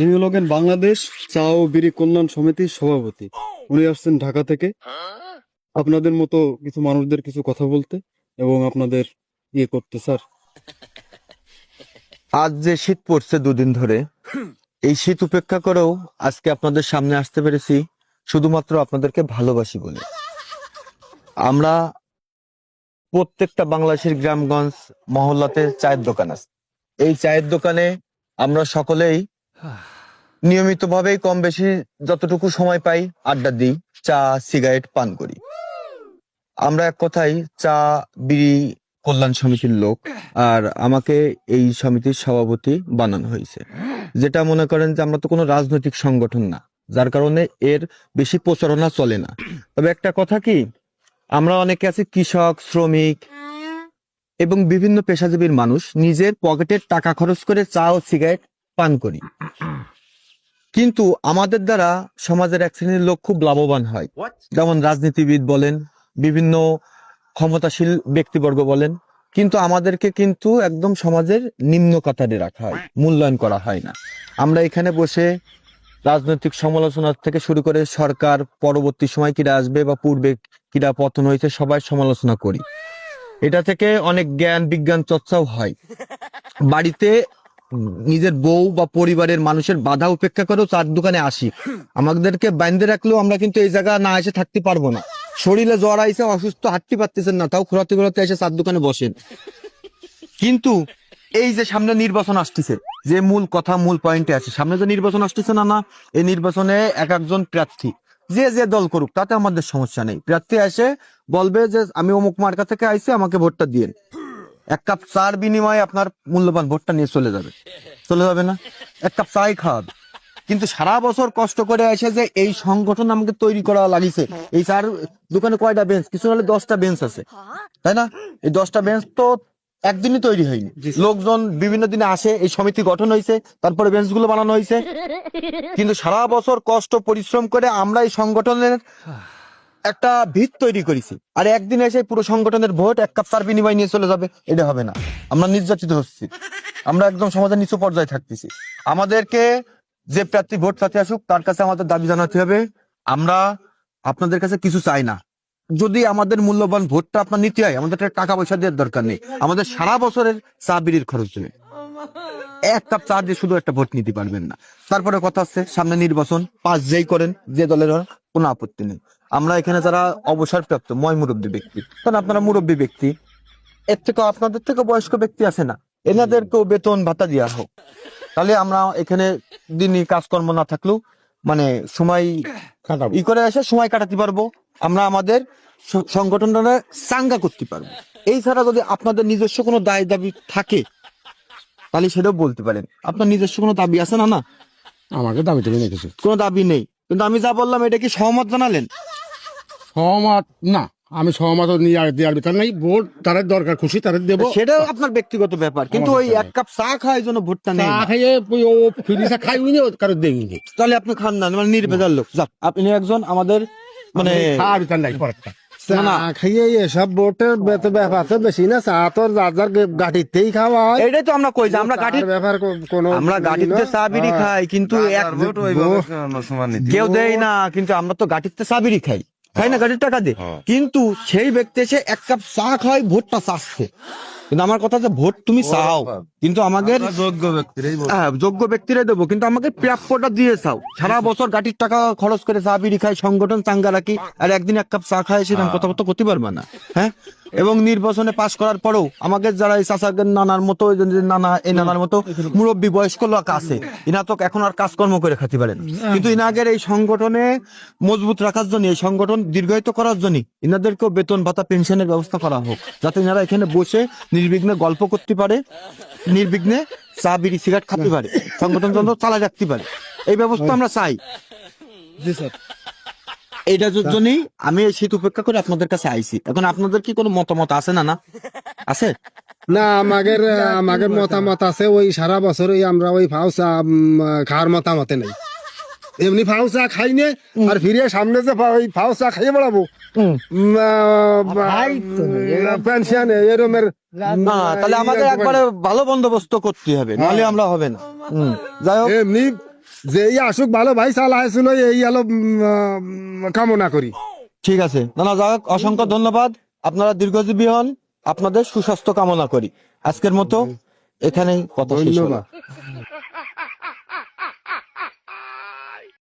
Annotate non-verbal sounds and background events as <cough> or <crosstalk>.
ইনি হলেন বাংলাদেশ চা ও বিড়ি কল্যাণ সমিতির সভাপতি। উনি আসছেন ঢাকা থেকে। আপনাদের মতো কিছু মানুষদের কিছু কথা বলতে এবং আপনাদের ইয়ে করতে, স্যার। আজ যে শীত পড়ছে দুদিন ধরে, এই শীত উপেক্ষা করেও আজকে আপনাদের সামনে আসতে পেরেছি শুধুমাত্র আপনাদেরকে ভালোবাসি বলে। আমরা প্রত্যেকটা বাংলাদেশের গ্রামগঞ্জ মহল্লাতে চায়ের দোকান আছে। এই চায়ের দোকানে আমরা সকলেই নিয়মিতভাবেই কম বেশি যতটুকু সময় পাই আড্ডা দিই, চা, সিগারেট, পান করি। আমরা এক কথাই চা, বিড়ি কল্যাণ সমিতির লোক আর আমাকে এই সমিতির সভাপতি বানানো হয়েছে। যেটা মনে করেন যে আমরা তো কোনো রাজনৈতিক সংগঠন না, যার কারণে এর বেশি প্রচারণা চলে না। তবে একটা কথা কি, আমরা অনেকে আছি কৃষক, শ্রমিক এবং বিভিন্ন পেশাজীবীর মানুষ, নিজের পকেটের টাকা খরচ করে চা ও সিগারেট পান করি। কিন্তু আমাদের দ্বারা সমাজের এক শ্রেণির লোক খুব লাভবান হয়। যেমন রাজনীতিবিদ বলেন বিভিন্ন ক্ষমতাশীল ব্যক্তিবর্গ বলেন কিন্তু আমাদেরকে কিন্তু একদম সমাজের নিম্ন কাতারে রাখা হয় মূল্যায়ন করা হয় না। আমরা এখানে বসে রাজনৈতিক সমালোচনা থেকে শুরু করে সরকার পরবর্তী সময় কিরা আসবে বা পূর্বে কিরা পতন হয়েছে সবাই সমালোচনা করি। এটা থেকে অনেক জ্ঞান বিজ্ঞান চর্চাও হয়। বাড়িতে নিজের বউ বা পরিবারের মানুষের বাধা উপেক্ষা করেও চার দোকানে আসি। আমাদেরকে বাইন্ধে রাখলেও আমরা কিন্তু এই জায়গা না এসে থাকতে পারব না। শরীরে জ্বর আইসে অসুস্থ, হাঁটতে পারতেছেন না, তাও ঘোরাতে ঘোরাতে এসে চার দোকানে বসেন। কিন্তু এই যে সামনে নির্বাচন আসতেছে, যে মূল কথা, মূল পয়েন্টে আছে, সামনে যে নির্বাচন আসতেছে না না, এই নির্বাচনে এক একজন প্রার্থী, যে যে দল করুক, তাতে আমাদের সমস্যা নেই। প্রার্থী এসে বলবে যে, আমি অমুক মার্কা থেকে আইছি, আমাকে ভোটটা দিয়েন। এক কাপ চার বিনিময়ে আপনার মূল্যবান ভোটটা নিয়ে চলে যাবে। চলে যাবে না? এক কাপ চাই খাওয়াবে। কিন্তু সারা বছর কষ্ট করে এসে যে এই সংগঠন আমাকে তৈরি করা লাগিছে এই চার দোকানে কয়টা বেঞ্চ কিছু হলে দশটা বেঞ্চ আছে। তাই না? এই দশটা বেঞ্চ তো একদিনই তৈরি হয়নি। লোকজন বিভিন্ন দিনে আসে এই সমিতি গঠন হয়েছে তারপরে বেঞ্চগুলো বানানো হয়েছে। কিন্তু সারা বছর কষ্ট পরিশ্রম করে আমরা এই সংগঠনের একটা ভিত তৈরি করেছি। আর একদিন এসে পুরো সংগঠনের ভোট এক কাপ চার বিনিময় নিয়ে চলে যাবে, এটা হবে না। আমরা নির্যাতিত হচ্ছি। আমরা একদম সমাজের নিচু পর্যায়ে থাকতেছি। আমাদেরকে যে প্রার্থী ভোট পাতে আসুক, তার কাছে আমাদের দাবি জানাতে হবে, আমরা আপনাদের কাছে কিছু চাই না। যদি আমাদের মূল্যবান ভোটটা আপনার নিতে হয়, আমাদের টাকা পয়সা দেওয়ার দরকার নেই। আমাদের সারা বছরের চা বিড়ির খরচ দেবে। এক কাপ চা দিয়ে শুধু একটা ভোট নিতে পারবেন না। তারপরে কথা হচ্ছে, সামনে নির্বাচন পাঁচ যেই করেন, যে দলের কোনো আপত্তি নেই। আমরা এখানে যারা অবসরপ্রাপ্ত ময় মুরব্বী ব্যক্তি। কারণ আপনারা মুরব্বী ব্যক্তি। এর থেকে আপনাদের থেকে বয়স্ক ব্যক্তি আছে না। এনাদেরকেও বেতন ভাতা দেওয়া হোক। তাহলে আমরা এখানে দিনই কাজকর্ম না থাকলেও মানে সময় ই করে এসে সময় কাটাতে পারব। আমরা আমাদের সংগঠনটা চাঙ্গা করতে পারব। এই ছাড়া যদি আপনাদের নিজস্ব কোনো দায় দাবি থাকে তাহলে সেটাও বলতে পারেন। আপনার নিজস্ব কোনো দাবি আছে না না? আমাকে দামি তুমি কিছু। কোনো দাবি নেই। কিন্তু আমি যা বললাম এটা কি সহমত জানালেন? সহমত না আমি সহমত নিয়ে আর দেওয়ার ভিতর নাই। ভোট তাদের দরকার খুশি তাদের দেবো। সেটাও আপনার ব্যক্তিগত ব্যাপার কিন্তু ওই এক কাপ চা খাওয়ার জন্য ভোটটা নেই। চা খাইয়ে ওই ও ফিরিসা খাই উনি কারও দেয়নি। তাহলে আপনি খান না মানে নির্ভেজাল লোক। যাক আপনি একজন আমাদের মানে খাওয়ার ভিতর নাই পরেরটা। না, না। চা খাইয়ে এসব বোটের ব্যাপার তো বেশি না চা তো যার যার গাড়িতেই খাওয়া হয়। এটাই তো আমরা কই যে আমরা গাড়ি ব্যাপার কো- আমরা গাড়িতে চা বিড়ি খাই কিন্তু এক কেউ দেয় না কিন্তু আমরা তো গাড়িতে চা বিড়ি খাই। না গাড়ির টাকা দিয়ে? কিন্তু সেই ব্যক্তি এসে এক কাপ চা খায় ভোটটা চাচ্ছে। কিন্তু আমার কথা যে ভোট তুমি চাও কিন্তু আমাদের যোগ্য ব্যক্তিরাই হ্যাঁ যোগ্য ব্যক্তিরাই দেবো কিন্তু আমাকে প্রাপ্যটা দিয়ে চাও। সারা বছর গাড়ির টাকা খরচ করে চা বিড়ি খাই সংগঠন চাঙ্গা রাখি আর একদিন এক কাপ চা খায় সেরকম কথা তো করতে পারবে না হ্যাঁ? এবং নির্বাচনে পাশ করার পরেও আমাদের যারা এই চাচাদের নানার মতো নানা, এই নানার মতো মুরব্বী বয়স্ক লোক আছে, ইনা তো এখন আর কাজকর্ম করে খাতে পারেন। কিন্তু ইনাগের এই সংগঠনে মজবুত রাখার জন্য, এই সংগঠন দীর্ঘায়িত করার জন্য ইনাদেরকেও বেতন ভাতা, পেনশনের ব্যবস্থা করা হোক, যাতে ইনারা এখানে বসে নির্বিঘ্নে গল্প করতে পারে, নির্বিঘ্নে চা, বিড়ি, সিগারেট খেতে পারে, সংগঠন চালাই রাখতে পারে। এই ব্যবস্থা আমরা চাই। জি স্যার। এইটার জন্যই আমি এই শীত উপেক্ষা করে আপনাদের কাছে আইছি। এখন আপনাদের কি কোনো মতামত আছে না না? আছে? না আমাদের <laughs> আমাদের মতামত আছে ওই সারা বছর ওই আমরা ওই ফাউসা খাওয়ার মতামতে নেই। এমনি ফাউসা খাই নে আর ফিরে সামনে যে ওই ফাউসা খাইয়ে বেড়াবো। পেনশন এরমের না তাহলে আমাদের একবারে ভালো বন্দোবস্ত করতে হবে নাহলে আমরা হবে না। যাই হোক। এমনি যে এই আসুক ভালো ভাই সাল আসুন এই আলো কামনা করি। ঠিক আছে। না না যাক অসংখ্য ধন্যবাদ। আপনারা দীর্ঘজীবী হন আপনাদের সুস্বাস্থ্য কামনা করি। আজকের মতো এখানেই কথা ধন্যবাদ।